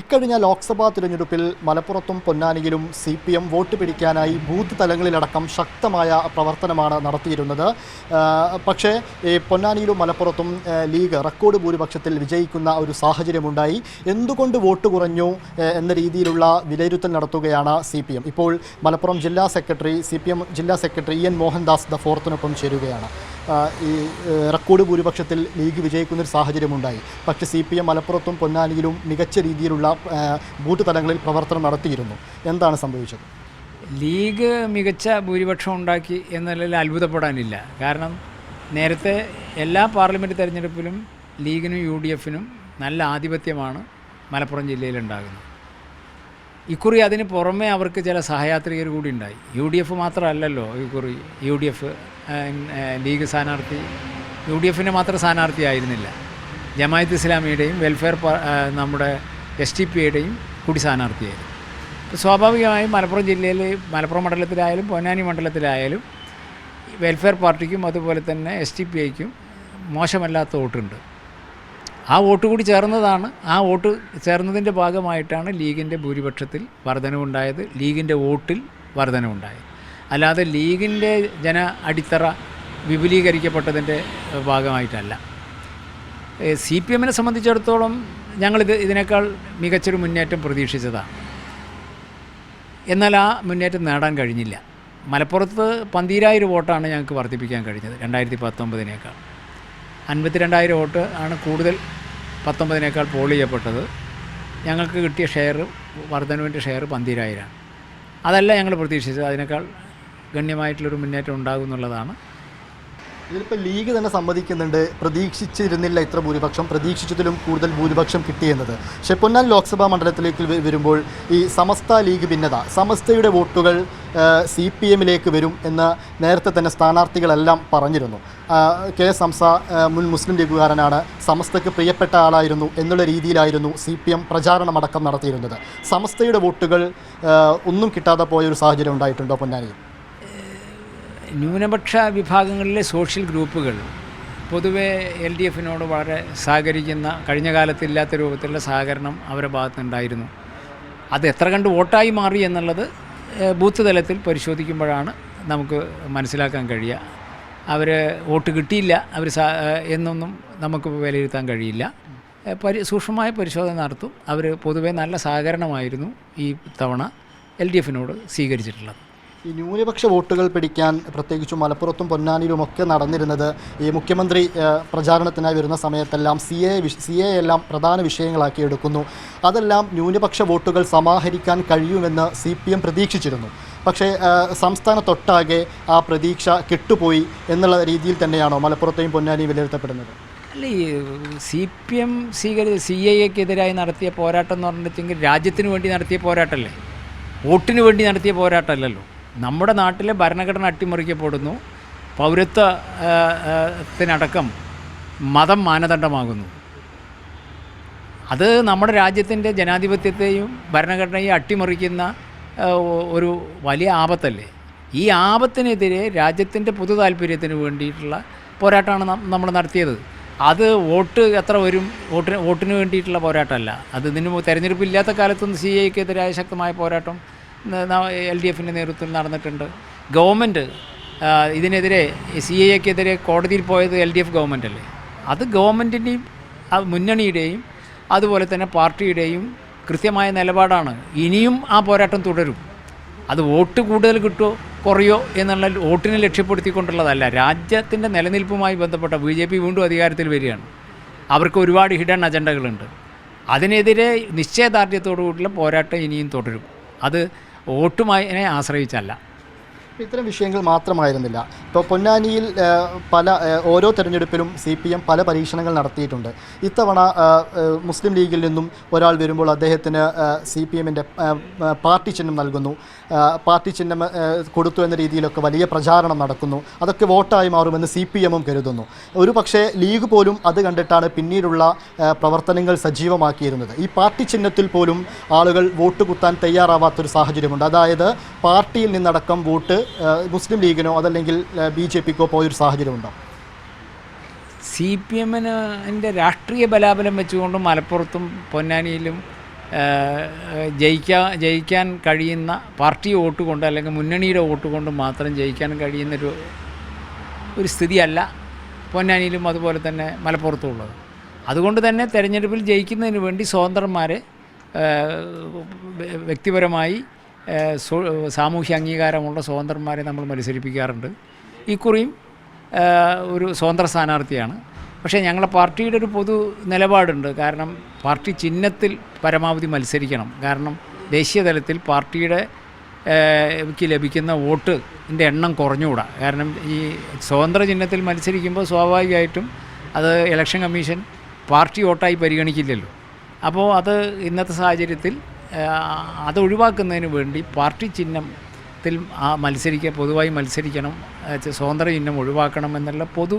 ഇക്കഴിഞ്ഞ ലോക്സഭാ തിരഞ്ഞെടുപ്പിൽ മലപ്പുറത്തും പൊന്നാനിയിലും സി പി എം വോട്ട് പിടിക്കാനായി ബൂത്ത് തലങ്ങളിലടക്കം ശക്തമായ പ്രവർത്തനമാണ് നടത്തിയിരുന്നത്. പക്ഷേ ഈ പൊന്നാനിയിലും മലപ്പുറത്തും ലീഗ് റെക്കോർഡ് ഭൂരിപക്ഷത്തിൽ വിജയിക്കുന്ന ഒരു സാഹചര്യമുണ്ടായി. എന്തുകൊണ്ട് വോട്ട് കുറഞ്ഞു എന്ന രീതിയിലുള്ള വിലയിരുത്തൽ നടത്തുകയാണ് സി പി എം. ഇപ്പോൾ മലപ്പുറം ജില്ലാ സെക്രട്ടറി സി പി എം ജില്ലാ secretary E N Mohandas the ഫോർത്തിനൊപ്പം ചേരുകയാണ്. ഈ റെക്കോർഡ് ഭൂരിപക്ഷത്തിൽ ലീഗ് വിജയിക്കുന്ന ഒരു സാഹചര്യമുണ്ടായി. പക്ഷേ സി പി എം മലപ്പുറത്തും പൊന്നാനിയിലും മികച്ച രീതിയിലുള്ള ബൂത്ത് തലങ്ങളിൽ പ്രവർത്തനം നടത്തിയിരുന്നു. എന്താണ് സംഭവിച്ചത്? ലീഗ് മികച്ച ഭൂരിപക്ഷം ഉണ്ടാക്കി എന്നതിൽ അത്ഭുതപ്പെടാനില്ല. കാരണം നേരത്തെ എല്ലാ പാർലമെന്റ് തെരഞ്ഞെടുപ്പിലും ലീഗിനും യു ഡി എഫിനും നല്ല ആധിപത്യമാണ് മലപ്പുറം ജില്ലയിലുണ്ടാകുന്നത് ഇക്കുറി അതിന് പുറമേ അവർക്ക് ചില സഹയാത്രികർ കൂടി ഉണ്ടായി. യു ഡി എഫ് മാത്രമല്ലല്ലോ ഇക്കുറി യു ഡി എഫ് ലീഗ് സ്ഥാനാർത്ഥി. യു ഡി എഫിന്റെ മാത്രം സ്ഥാനാർത്ഥി ആയിരുന്നില്ല ജമായത്ത് ഇസ്ലാമിയുടെയും വെൽഫെയർ നമ്മുടെ എസ് ടി പിയുടെയും കൂടി സ്ഥാനാർത്ഥിയായിരുന്നു. സ്വാഭാവികമായും മലപ്പുറം ജില്ലയിൽ മലപ്പുറം മണ്ഡലത്തിലായാലും പൊന്നാനി മണ്ഡലത്തിലായാലും വെൽഫെയർ പാർട്ടിക്കും അതുപോലെ തന്നെ എസ് ടി പി ഐക്കും മോശമല്ലാത്ത വോട്ടുണ്ട്. ആ വോട്ട് കൂടി ചേർന്നതാണ്. ആ വോട്ട് ചേർന്നതിന്റെ ഭാഗമായിട്ടാണ് ലീഗിന്റെ ഭൂരിപക്ഷത്തിൽ വർധനവുണ്ടായത്. ലീഗിന്റെ വോട്ടിൽ വർധനവുണ്ടായത്. അല്ലാതെ ലീഗിന്റെ ജന അടിത്തറ വിപുലീകരിക്കപ്പെട്ടതിന്റെ ഭാഗമായിട്ടല്ല. സി പി എമ്മിനെ സംബന്ധിച്ചിടത്തോളം ഞങ്ങളിത് ഇതിനേക്കാൾ മികച്ചൊരു മുന്നേറ്റം പ്രതീക്ഷിച്ചതാണ്. എന്നാൽ ആ മുന്നേറ്റം നേടാൻ കഴിഞ്ഞില്ല. മലപ്പുറത്ത് പന്തീരായിരം വോട്ടാണ് ഞങ്ങൾക്ക് വർദ്ധിപ്പിക്കാൻ കഴിഞ്ഞത് രണ്ടായിരത്തി പത്തൊമ്പതിനേക്കാൾ. അൻപത്തിരണ്ടായിരം വോട്ട് ആണ് കൂടുതൽ പത്തൊമ്പതിനേക്കാൾ പോൾ ചെയ്യപ്പെട്ടത്. ഞങ്ങൾക്ക് കിട്ടിയ ഷെയർ വർധനവിന്റെ ഷെയർ പന്തിരായിരമാണ് അതല്ല ഞങ്ങൾ പ്രതീക്ഷിച്ചത്. അതിനേക്കാൾ ഗണ്യമായിട്ടുള്ളൊരു മുന്നേറ്റം ഉണ്ടാകും എന്നുള്ളതാണ് ഇതിലിപ്പോൾ ലീഗ് തന്നെ സമ്മതിക്കുന്നുണ്ട്. പ്രതീക്ഷിച്ചിരുന്നില്ല ഇത്ര ഭൂരിപക്ഷം. പ്രതീക്ഷിച്ചതിലും കൂടുതൽ ഭൂരിപക്ഷം കിട്ടിയെന്നത് പക്ഷേ പൊന്നാൻ ലോക്സഭാ മണ്ഡലത്തിലേക്ക് വരുമ്പോൾ ഈ സമസ്ത ലീഗ് ഭിന്നത സമസ്തയുടെ വോട്ടുകൾ സി പി എമ്മിലേക്ക് വരും എന്ന് നേരത്തെ തന്നെ സ്ഥാനാർത്ഥികളെല്ലാം പറഞ്ഞിരുന്നു. കെ എസ് ഹംസ മുൻ മുസ്ലിം ലീഗുകാരനാണ് സമസ്തയ്ക്ക് പ്രിയപ്പെട്ട ആളായിരുന്നു എന്നുള്ള രീതിയിലായിരുന്നു സി പി എം പ്രചാരണമടക്കം നടത്തിയിരുന്നത്. സമസ്തയുടെ വോട്ടുകൾ ഒന്നും കിട്ടാതെ പോയ ഒരു സാഹചര്യം ഉണ്ടായിട്ടുണ്ടോ പൊന്നാനിയിൽ ന്യൂനപക്ഷ വിഭാഗങ്ങളിലെ സോഷ്യൽ ഗ്രൂപ്പുകൾ പൊതുവേ എൽ ഡി എഫിനോട് വളരെ സഹകരിക്കുന്ന കഴിഞ്ഞ കാലത്തില്ലാത്ത രൂപത്തിലുള്ള സഹകരണം അവരുടെ ഭാഗത്തുനിന്നുണ്ടായിരുന്നു. അത് എത്ര കണ്ട് വോട്ടായി മാറി എന്നുള്ളത് ബൂത്ത് തലത്തിൽ പരിശോധിക്കുമ്പോഴാണ് നമുക്ക് മനസ്സിലാക്കാൻ കഴിയുക. അവർ വോട്ട് കിട്ടിയില്ല അവർ എന്നൊന്നും നമുക്ക് വിലയിരുത്താൻ കഴിയില്ല. പരി സൂക്ഷ്മമായ പരിശോധന നടത്തും. അവർ പൊതുവെ നല്ല സഹകരണമായിരുന്നു ഈ തവണ എൽ ഡി എഫിനോട് സ്വീകരിച്ചിട്ടുള്ളത്. ഈ ന്യൂനപക്ഷ വോട്ടുകൾ പിടിക്കാൻ പ്രത്യേകിച്ചും മലപ്പുറത്തും പൊന്നാനിയിലും ഒക്കെ നടന്നിരുന്നത് ഈ മുഖ്യമന്ത്രി പ്രചാരണത്തിനായി വരുന്ന സമയത്തെല്ലാം സി എ സി എ എല്ലാം പ്രധാന വിഷയങ്ങളാക്കി എടുക്കുന്നു. അതെല്ലാം ന്യൂനപക്ഷ വോട്ടുകൾ സമാഹരിക്കാൻ കഴിയുമെന്ന് സി പി എം പ്രതീക്ഷിച്ചിരുന്നു. പക്ഷേ സംസ്ഥാനത്തൊട്ടാകെ ആ പ്രതീക്ഷ കെട്ടുപോയി എന്നുള്ള രീതിയിൽ തന്നെയാണോ മലപ്പുറത്തെയും പൊന്നാനിയും വിലയിരുത്തപ്പെടുന്നത്? അല്ല ഈ സി പി എം സ്വീകരി സി ഐ എക്കെതിരായി നടത്തിയ പോരാട്ടം എന്ന് പറഞ്ഞിട്ടുണ്ടെങ്കിൽ രാജ്യത്തിന് വേണ്ടി നടത്തിയ പോരാട്ടമല്ലേ? വോട്ടിന് വേണ്ടി നടത്തിയ പോരാട്ടമല്ലല്ലോ. നമ്മുടെ നാട്ടിലെ ഭരണഘടന അട്ടിമറിക്കപ്പെടുന്നു. പൗരത്വത്തിനടക്കം മതം മാനദണ്ഡമാകുന്നു. അത് നമ്മുടെ രാജ്യത്തിന്റെ ജനാധിപത്യത്തെയും ഭരണഘടനയെയും അട്ടിമറിക്കുന്ന ഒരു വലിയ ആപത്തല്ലേ? ഈ ആപത്തിനെതിരെ രാജ്യത്തിന്റെ പൊതു താല്പര്യത്തിന് വേണ്ടിയിട്ടുള്ള പോരാട്ടമാണ് നമ്മൾ നടത്തിയത്. അത് വോട്ട് എത്ര വരും? വോട്ടിന് വോട്ടിന് വേണ്ടിയിട്ടുള്ള പോരാട്ടമല്ല. അത് ഇതിന് തെരഞ്ഞെടുപ്പില്ലാത്ത കാലത്തൊന്നും സി ഐക്കെതിരായ ശക്തമായ പോരാട്ടം എൽ ഡി എഫിന്റെ നേതൃത്വത്തിൽ നടന്നിട്ടുണ്ട്. ഗവൺമെന്റ് ഇതിനെതിരെ സി എ എക്കെതിരെ കോടതിയിൽ പോയത് എൽ ഡി എഫ് ഗവൺമെന്റ് അല്ലേ അത് ഗവൺമെന്റിന്റെയും മുന്നണിയുടെയും അതുപോലെ തന്നെ പാർട്ടിയുടെയും കൃത്യമായ നിലപാടാണ്. ഇനിയും ആ പോരാട്ടം തുടരും. അത് വോട്ട് കൂടുതൽ കിട്ടുമോ കുറയോ എന്നുള്ള വോട്ടിനെ ലക്ഷ്യപ്പെടുത്തിക്കൊണ്ടുള്ളതല്ല. രാജ്യത്തിന്റെ നിലനിൽപ്പുമായി ബന്ധപ്പെട്ട ബി ജെ പി വീണ്ടും അധികാരത്തിൽ വരികയാണ്. അവർക്ക് ഒരുപാട് ഹിഡൻ അജണ്ടകളുണ്ട്. അതിനെതിരെ നിശ്ചയദാർഢ്യത്തോടു കൂടിയുള്ള പോരാട്ടം ഇനിയും തുടരും. അത് വോട്ടുമായി ആശ്രയിച്ചല്ല. ഇത്തരം വിഷയങ്ങൾ മാത്രമായിരുന്നില്ല. ഇപ്പോൾ പൊന്നാനിയിൽ പല ഓരോ തെരഞ്ഞെടുപ്പിലും സി പി എം പല പരീക്ഷണങ്ങൾ നടത്തിയിട്ടുണ്ട്. ഇത്തവണ മുസ്ലിം ലീഗിൽ നിന്നും ഒരാൾ വരുമ്പോൾ അദ്ദേഹത്തിന് സി പി എമ്മിന്റെ പാർട്ടി ചിഹ്നം നൽകുന്നു. പാർട്ടി ചിഹ്നം കൊടുത്തു എന്ന രീതിയിലൊക്കെ വലിയ പ്രചാരണം നടക്കുന്നു. അതൊക്കെ വോട്ടായി മാറുമെന്ന് സി പി എമ്മും കരുതുന്നു. ഒരു പക്ഷേ ലീഗ് പോലും അത് കണ്ടിട്ടാണ് പിന്നീടുള്ള പ്രവർത്തനങ്ങൾ സജീവമാക്കിയിരുന്നത്. ഈ പാർട്ടി ചിഹ്നത്തിൽ പോലും ആളുകൾ വോട്ട് കുത്താൻ തയ്യാറാവാത്തൊരു സാഹചര്യമുണ്ട്. അതായത് പാർട്ടിയിൽ നിന്നടക്കം വോട്ട് മുസ്ലിം ലീഗിനോ അതല്ലെങ്കിൽ ബി ജെ പിക്കോ പോയൊരു സാഹചര്യമുണ്ടോ? സി പി എമ്മിന് രാഷ്ട്രീയ ബലാബലം വെച്ചുകൊണ്ട് മലപ്പുറത്തും പൊന്നാനിയിലും ജയിക്കാ ജയിക്കാൻ കഴിയുന്ന പാർട്ടി വോട്ട് കൊണ്ട് അല്ലെങ്കിൽ മുന്നണിയുടെ വോട്ട് കൊണ്ട് മാത്രം ജയിക്കാൻ കഴിയുന്നൊരു ഒരു സ്ഥിതിയല്ല പൊന്നാനിയിലും അതുപോലെ തന്നെ മലപ്പുറത്തും ഉള്ളത്. അതുകൊണ്ട് തന്നെ തെരഞ്ഞെടുപ്പിൽ ജയിക്കുന്നതിന് വേണ്ടി സ്വതന്ത്രന്മാരെ വ്യക്തിപരമായി സാമൂഹ്യ അംഗീകാരമുള്ള സ്വതന്ത്രന്മാരെ നമ്മൾ മത്സരിപ്പിക്കാറുണ്ട്. ഇക്കുറിയും ഒരു സ്വതന്ത്ര സ്ഥാനാർത്ഥിയാണ്. പക്ഷേ ഞങ്ങളെ പാർട്ടിയുടെ ഒരു പൊതു നിലപാടുണ്ട്. കാരണം പാർട്ടി ചിഹ്നത്തിൽ പരമാവധി മത്സരിക്കണം. കാരണം ദേശീയ തലത്തിൽ പാർട്ടിയുടെ ക്ക് ലഭിക്കുന്ന വോട്ടിന്റെ എണ്ണം കുറഞ്ഞുകൂടാ. കാരണം ഈ സ്വതന്ത്ര ചിഹ്നത്തിൽ മത്സരിക്കുമ്പോൾ സ്വാഭാവികമായിട്ടും അത് ഇലക്ഷൻ കമ്മീഷൻ പാർട്ടി വോട്ടായി പരിഗണിക്കില്ലല്ലോ. അപ്പോൾ അത് ഇന്നത്തെ സാഹചര്യത്തിൽ അത് ഒഴിവാക്കുന്നതിന് വേണ്ടി പാർട്ടി ചിഹ്നത്തിൽ ആ മത്സരിക്കുക പൊതുവായി മത്സരിക്കണം സ്വതന്ത്ര ചിഹ്നം ഒഴിവാക്കണം എന്നുള്ള പൊതു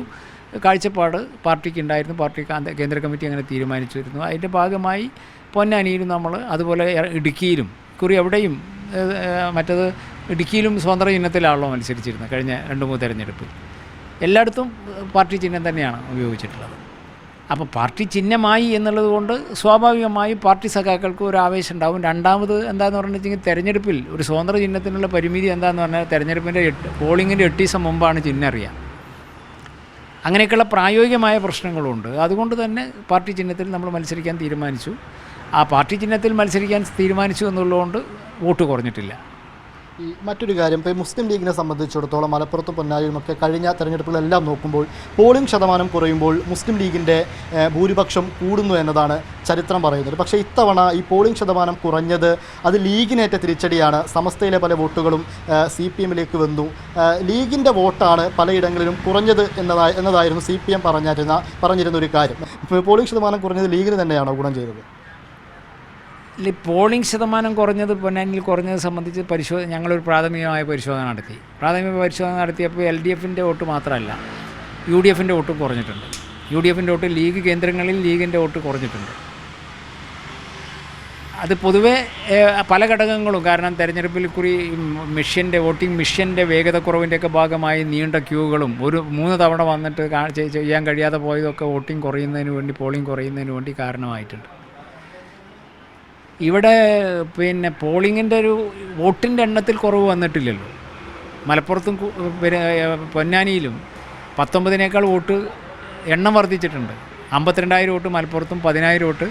കാഴ്ചപ്പാട് പാർട്ടിക്ക് ഉണ്ടായിരുന്നു. പാർട്ടി കേന്ദ്ര കമ്മിറ്റി അങ്ങനെ തീരുമാനിച്ചിരുന്നു. അതിന്റെ ഭാഗമായി പൊന്നാനിയിലും നമ്മൾ അതുപോലെ ഇടുക്കിയിലും കുറി എവിടെയും മറ്റത് ഇടുക്കിയിലും സ്വതന്ത്ര ചിഹ്നത്തിലാണല്ലോ മത്സരിച്ചിരുന്നത് കഴിഞ്ഞ രണ്ട് മൂന്ന് തെരഞ്ഞെടുപ്പിൽ. എല്ലായിടത്തും പാർട്ടി ചിഹ്നം തന്നെയാണ് ഉപയോഗിച്ചിട്ടുള്ളത്. അപ്പോൾ പാർട്ടി ചിഹ്നമായി എന്നുള്ളത് കൊണ്ട് സ്വാഭാവികമായും പാർട്ടി സഖാക്കൾക്ക് ഒരു ആവേശം ഉണ്ടാവും. രണ്ടാമത് എന്താണെന്ന് പറഞ്ഞിട്ടുണ്ടെങ്കിൽ തെരഞ്ഞെടുപ്പിൽ ഒരു സ്വതന്ത്ര ചിഹ്നത്തിനുള്ള പരിമിതി എന്താണെന്ന് പറഞ്ഞാൽ തെരഞ്ഞെടുപ്പിന്റെ എട്ട് പോളിങ്ങിന്റെ എട്ട് ദിവസം മുമ്പാണ് ചിഹ്നം അറിയാം. അങ്ങനെയൊക്കെയുള്ള പ്രായോഗികമായ പ്രശ്നങ്ങളുണ്ട്. അതുകൊണ്ട് തന്നെ പാർട്ടി ചിഹ്നത്തിൽ നമ്മൾ മത്സരിക്കാൻ തീരുമാനിച്ചു. ആ പാർട്ടി ചിഹ്നത്തിൽ മത്സരിക്കാൻ തീരുമാനിച്ചു എന്നുള്ളതുകൊണ്ട് വോട്ട് കുറഞ്ഞിട്ടില്ല. ഈ മറ്റൊരു കാര്യം ഇപ്പോൾ മുസ്ലിം ലീഗിനെ സംബന്ധിച്ചിടത്തോളം മലപ്പുറത്തും പൊന്നാനിയുമൊക്കെ കഴിഞ്ഞ തെരഞ്ഞെടുപ്പുകളെല്ലാം നോക്കുമ്പോൾ പോളിംഗ് ശതമാനം കുറയുമ്പോൾ മുസ്ലിം ലീഗിന്റെ ഭൂരിപക്ഷം കൂടുന്നു എന്നതാണ് ചരിത്രം പറയുന്നത്. പക്ഷേ ഇത്തവണ ഈ പോളിംഗ് ശതമാനം കുറഞ്ഞത് അത് ലീഗിനേറ്റ തിരിച്ചടിയാണ്. സമസ്തയിലെ പല വോട്ടുകളും സി പി എമ്മിലേക്ക് വന്നു. ലീഗിന്റെ വോട്ടാണ് പലയിടങ്ങളിലും കുറഞ്ഞത് എന്നതായി എന്നതായിരുന്നു സി പി എം പറഞ്ഞിരുന്ന പറഞ്ഞിരുന്ന ഒരു കാര്യം പോളിംഗ് ശതമാനം കുറഞ്ഞത് ലീഗിന് തന്നെയാണോ ഗുണം ചെയ്തത്? പോളിംഗ് ശതമാനം കുറഞ്ഞത് പൊന്നാനിയിൽ കുറഞ്ഞത് സംബന്ധിച്ച് പരിശോധന ഞങ്ങളൊരു പ്രാഥമികമായ പരിശോധന നടത്തി. പ്രാഥമിക പരിശോധന നടത്തിയപ്പോൾ എൽ ഡി എഫിന്റെ വോട്ട് മാത്രമല്ല യു ഡി എഫിന്റെ വോട്ടും കുറഞ്ഞിട്ടുണ്ട്. യു ഡി എഫിന്റെ വോട്ട് ലീഗ് കേന്ദ്രങ്ങളിൽ ലീഗിന്റെ വോട്ട് കുറഞ്ഞിട്ടുണ്ട്. അത് പൊതുവേ പല ഘടകങ്ങളും കാരണം തെരഞ്ഞെടുപ്പിൽ കുറി മിഷ്യന്റെ വോട്ടിംഗ് മിഷ്യന്റെ വേഗതക്കുറവിന്റെയൊക്കെ ഭാഗമായി നീണ്ട ക്യൂകളും ഒരു മൂന്ന് തവണ വന്നിട്ട് ചെയ്യാൻ കഴിയാതെ പോയതൊക്കെ വോട്ടിംഗ് കുറയുന്നതിന് വേണ്ടി പോളിംഗ് കുറയുന്നതിന് വേണ്ടി കാരണമായിട്ടുണ്ട്. ഇവിടെ പിന്നെ പോളിങ്ങിന്റെ ഒരു വോട്ടിന്റെ എണ്ണത്തിൽ കുറവ് വന്നിട്ടില്ലല്ലോ. മലപ്പുറത്തും പൊന്നാനിയിലും പത്തൊമ്പതിനേക്കാൾ വോട്ട് എണ്ണം വർദ്ധിച്ചിട്ടുണ്ട്. അമ്പത്തിരണ്ടായിരം വോട്ട് മലപ്പുറത്തും പതിനായിരം വോട്ട്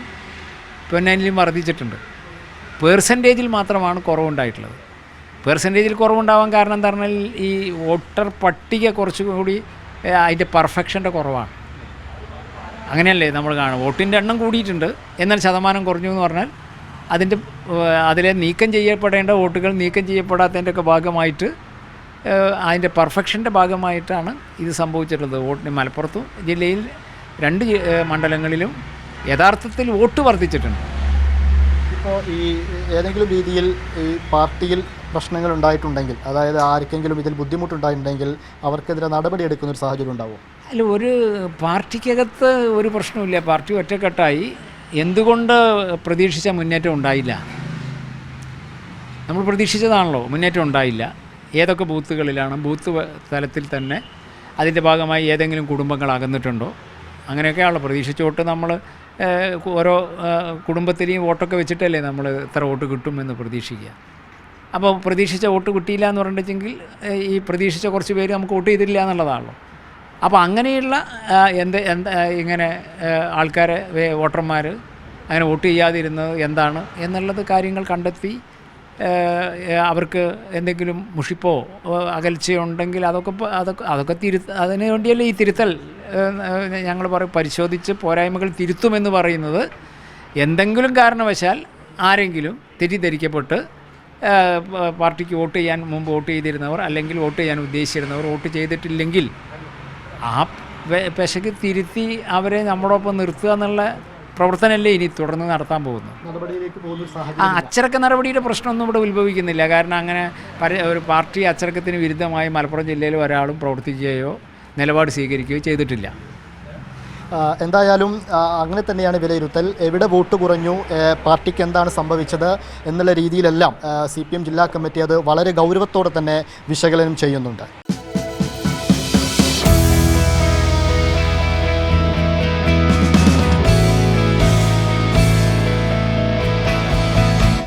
പൊന്നാനിയിലും വർദ്ധിച്ചിട്ടുണ്ട്. പേഴ്സന്റേജിൽ മാത്രമാണ് കുറവുണ്ടായിട്ടുള്ളത്. പേഴ്സന്റേജിൽ കുറവുണ്ടാവാൻ കാരണം എന്താ പറഞ്ഞാൽ ഈ വോട്ടർ പട്ടിക കുറച്ചുകൂടി അതിന്റെ പെർഫെക്ഷന്റെ കുറവാണ്. അങ്ങനെയല്ലേ നമ്മൾ കാണും വോട്ടിന്റെ എണ്ണം കൂടിയിട്ടുണ്ട്. എന്നാൽ ശതമാനം കുറഞ്ഞു എന്ന് പറഞ്ഞാൽ അതിന്റെ അതിലെ നീക്കം ചെയ്യപ്പെടേണ്ട വോട്ടുകൾ നീക്കം ചെയ്യപ്പെടാത്തതിന്റെയൊക്കെ ഭാഗമായിട്ട് അതിന്റെ പെർഫെക്ഷന്റെ ഭാഗമായിട്ടാണ് ഇത് സംഭവിച്ചിട്ടുള്ളത്. വോട്ടിന് മലപ്പുറത്തും ജില്ലയിൽ രണ്ട് മണ്ഡലങ്ങളിലും യഥാർത്ഥത്തിൽ വോട്ട് വർദ്ധിച്ചിട്ടുണ്ട്. ഇപ്പോൾ ഈ ഏതെങ്കിലും രീതിയിൽ ഈ പാർട്ടിയിൽ പ്രശ്നങ്ങൾ ഉണ്ടായിട്ടുണ്ടെങ്കിൽ അതായത് ആർക്കെങ്കിലും ഇതിൽ ബുദ്ധിമുട്ടുണ്ടായിട്ടുണ്ടെങ്കിൽ അവർക്കെതിരെ നടപടിയെടുക്കുന്ന ഒരു സാഹചര്യം ഉണ്ടാവും? അല്ല ഒരു പാർട്ടിക്കകത്ത് ഒരു പ്രശ്നമില്ല പാർട്ടി ഒറ്റക്കെട്ടായി. എന്തുകൊണ്ട് പ്രതീക്ഷിച്ച മുന്നേറ്റം ഉണ്ടായില്ല? നമ്മൾ പ്രതീക്ഷിച്ചതാണല്ലോ മുന്നേറ്റം ഉണ്ടായില്ല. ഏതൊക്കെ ബൂത്തുകളിലാണ് ബൂത്ത് തലത്തിൽ തന്നെ അതിന്റെ ഭാഗമായി ഏതെങ്കിലും കുടുംബങ്ങൾ അകന്നിട്ടുണ്ടോ? അങ്ങനെയൊക്കെയാണല്ലോ പ്രതീക്ഷിച്ചോട്ട് നമ്മൾ ഓരോ കുടുംബത്തിലെയും വോട്ടൊക്കെ വെച്ചിട്ടല്ലേ നമ്മൾ ഇത്ര വോട്ട് കിട്ടുമെന്ന് പ്രതീക്ഷിക്കുക. അപ്പോൾ പ്രതീക്ഷിച്ച വോട്ട് കിട്ടിയില്ല എന്ന് പറഞ്ഞിട്ടെങ്കിൽ ഈ പ്രതീക്ഷിച്ച കുറച്ച് പേര് നമുക്ക് വോട്ട് ചെയ്തില്ല എന്നുള്ളതാണല്ലോ. അപ്പോൾ അങ്ങനെയുള്ള എന്ത് എന്ത് ഇങ്ങനെ ആൾക്കാരെ വോട്ടർമാർ അങ്ങനെ വോട്ട് ചെയ്യാതിരുന്നത് എന്താണ് എന്നുള്ളത് കാര്യങ്ങൾ കണ്ടെത്തി അവർക്ക് എന്തെങ്കിലും മുഷിപ്പോ അകൽച്ചയോ ഉണ്ടെങ്കിൽ അതൊക്കെ അതൊക്കെ അതൊക്കെ തിരു അതിന് വേണ്ടിയല്ലേ ഈ തിരുത്തൽ ഞങ്ങൾ പറയും പരിശോധിച്ച് പോരായ്മകൾ തിരുത്തുമെന്ന് പറയുന്നത് എന്തെങ്കിലും കാരണവശാൽ ആരെങ്കിലും തെറ്റിദ്ധരിക്കപ്പെട്ട് പാർട്ടിക്ക് വോട്ട് ചെയ്യാൻ മുമ്പ് വോട്ട് ചെയ്തിരുന്നവർ അല്ലെങ്കിൽ വോട്ട് ചെയ്യാൻ ഉദ്ദേശിച്ചിരുന്നവർ വോട്ട് ചെയ്തിട്ടില്ലെങ്കിൽ ആ പെശക്ക് പെശക് തിരുത്തി അവരെ നമ്മളൊപ്പം നിർത്തുക എന്നുള്ള പ്രവർത്തനമല്ലേ ഇനി തുടർന്ന് നടത്താൻ പോകുന്നത്. ആ അച്ചടക്ക നടപടിയുടെ പ്രശ്നമൊന്നും ഇവിടെ ഉത്ഭവിക്കുന്നില്ല. കാരണം അങ്ങനെ ഒരു പാർട്ടി അച്ചടക്കത്തിന് വിരുദ്ധമായി മലപ്പുറം ജില്ലയിൽ ഒരാളും പ്രവർത്തിക്കുകയോ നിലപാട് സ്വീകരിക്കുകയോ ചെയ്തിട്ടില്ല. എന്തായാലും അങ്ങനെ തന്നെയാണ് വിലയിരുത്തൽ. എവിടെ വോട്ട് കുറഞ്ഞു പാർട്ടിക്ക് എന്താണ് സംഭവിച്ചത് എന്നുള്ള രീതിയിലെല്ലാം സി പി എം ജില്ലാ കമ്മിറ്റി അത് വളരെ ഗൗരവത്തോടെ തന്നെ വിശകലനം ചെയ്യുന്നുണ്ട്.